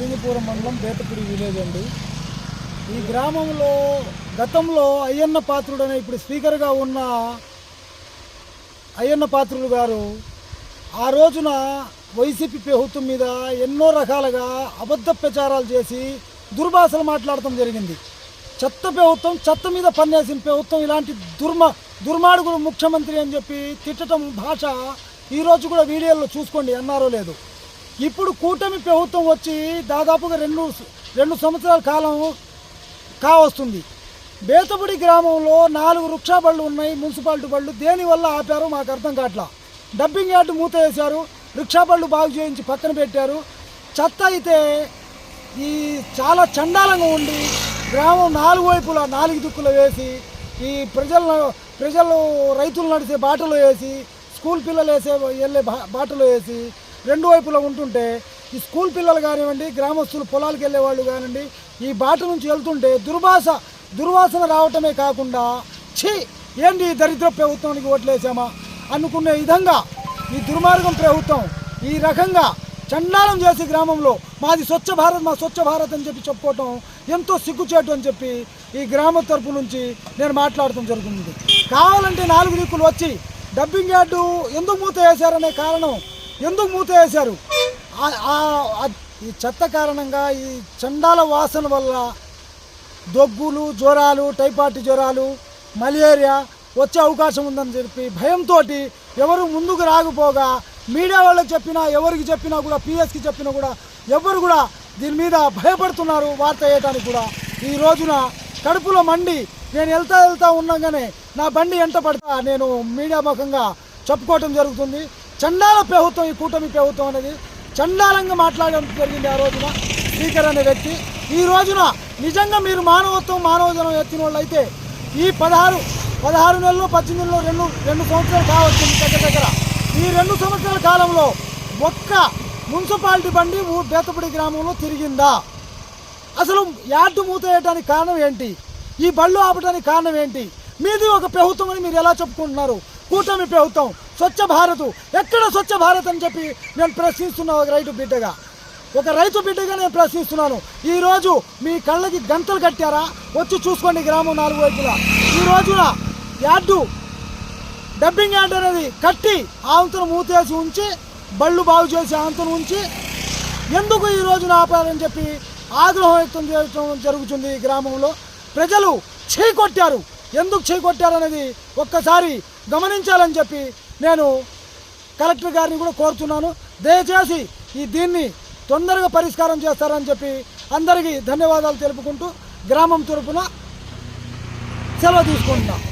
బేతపుడి village అండి. ఈ గ్రామంలో గతంలో అయ్యన్న పాత్రుడు అనే ఇప్పుడు స్పీకర్గా ఉన్న అయ్యన్న పాత్రుడు గారు ఆ రోజున వైసీపీ ప్రభుత్వం మీద ఎన్నో రకాలుగా అబద్ధ ప్రచారాలు చేసి దుర్భాషలు మాట్లాడటం జరిగింది. చెత్త ప్రభుత్వం చెత్త మీద పనిచేసిన ప్రభుత్వం ఇలాంటి దుర్మ దుర్మార్గుడు ముఖ్యమంత్రి అని చెప్పి తిట్టడం భాష ఈరోజు కూడా వీడియోలో చూసుకోండి అన్నారో లేదు. ఇప్పుడు కూటమి ప్రభుత్వం వచ్చి దాదాపుగా రెండు రెండు సంవత్సరాల కాలం కావస్తుంది. బేతపుడి గ్రామంలో నాలుగు వృక్షా బళ్ళు ఉన్నాయి మున్సిపాలిటీ బళ్ళు. దేనివల్ల ఆపారు మాకు అర్థం కావట్లా. డబ్బింగ్ యార్డు మూత వేశారు రిక్షా బళ్ళు బాగు చేయించి పక్కన పెట్టారు. చెత్త అయితే ఈ చాలా చండాలంగా ఉండి గ్రామం నాలుగు వైపులా నాలుగు దిక్కులు వేసి ఈ ప్రజలను ప్రజలు రైతులు నడిచే బాటలు వేసి స్కూల్ పిల్లలు వేసే వెళ్ళే బాటలు వేసి రెండు వైపులా ఉంటుంటే ఈ స్కూల్ పిల్లలు కానివ్వండి గ్రామస్తులు పొలాలకు వెళ్ళే వాళ్ళు కానివ్వండి ఈ బాట నుంచి వెళ్తుంటే దుర్భాష దుర్వాసన రావటమే కాకుండా ఛీ ఏంటి ఈ దరిద్ర ప్రభుత్వానికి ఓట్లేసామా అనుకునే విధంగా ఈ దుర్మార్గం ప్రభుత్వం ఈ రకంగా చండాలం చేసి గ్రామంలో మాది స్వచ్ఛ భారత్ మా స్వచ్ఛ భారత్ అని చెప్పి చెప్పుకోవటం ఎంతో సిగ్గుచేటు అని చెప్పి ఈ గ్రామ తరపు నుంచి నేను మాట్లాడటం జరుగుతుంది. కావాలంటే నాలుగు దిక్కులు వచ్చి డబ్బింగ్ యార్డు ఎందుకు మూత వేశారనే కారణం ఎందుకు మూత వేశారు? ఈ చెత్త కారణంగా ఈ చండాల వాసన వల్ల దగ్గులు జ్వరాలు టైఫాయిడ్ జ్వరాలు మలేరియా వచ్చే అవకాశం ఉందని చెప్పి భయంతో ఎవరు ముందుకు రాకపోగా మీడియా వాళ్ళకి చెప్పినా ఎవరికి చెప్పినా కూడా పిఎస్కి చెప్పినా కూడా ఎవరు కూడా దీని మీద భయపడుతున్నారు వార్త వేయడానికి కూడా. ఈ రోజున కడుపులో మండి నేను వెళ్తా వెళ్తా ఉండగానే నా బండి ఎంట పడతా నేను మీడియా ముఖంగా చెప్పుకోవటం జరుగుతుంది. చండాల ప్రభుత్వం ఈ కూటమి ప్రభుత్వం అనేది చండాలంగా మాట్లాడడం జరిగింది ఆ రోజున స్పీకర్ అనే వ్యక్తి. ఈ రోజున నిజంగా మీరు మానవత్వం మానవజనం ఎత్తిన వాళ్ళైతే ఈ పదహారు పదహారు నెలలు పద్దెనిమిది నెలలు రెండు రెండు సంవత్సరాలు కావచ్చు దగ్గర దగ్గర. ఈ రెండు సంవత్సరాల కాలంలో ఒక్క మున్సిపాలిటీ బండి ఊ- బేతపూడి గ్రామంలో తిరిగిందా? అసలు యార్డు మూత వేయడానికి కారణం ఏంటి? ఈ బళ్ళు ఆపడానికి కారణం ఏంటి? మీది ఒక ప్రభుత్వం అని మీరు ఎలా చెప్పుకుంటున్నారు? కూటమి ప్రభుత్వం స్వచ్ఛ భారత్. ఎక్కడ స్వచ్ఛ భారత్ అని చెప్పి నేను ప్రశ్నిస్తున్నా ఒక రైతు బిడ్డగా. ఒక రైతు బిడ్డగా నేను ప్రశ్నిస్తున్నాను. ఈరోజు మీ కళ్ళకి గంతలు కట్టారా? వచ్చి చూసుకోండి గ్రామం నాలుగు వైపులా. ఈ రోజున యార్డు డబ్బింగ్ యార్డ్ అనేది కట్టి ఆవంతను మూతేసి ఉంచి బళ్ళు బాగు చేసి ఆవంతను ఉంచి ఎందుకు ఈ రోజున ఆపారని చెప్పి ఆగ్రహం వ్యక్తం చేయడం జరుగుతుంది ఈ గ్రామంలో. ప్రజలు చేకొట్టారు. ఎందుకు చేకొట్టారు అనేది ఒక్కసారి గమనించాలని చెప్పి నేను కలెక్టర్ గారిని కూడా కోరుతున్నాను. దయచేసి ఈ దీన్ని తొందరగా పరిష్కారం చేస్తారని చెప్పి అందరికీ ధన్యవాదాలు తెలుపుకుంటూ గ్రామం తరపున సెలవు తీసుకుంటున్నాను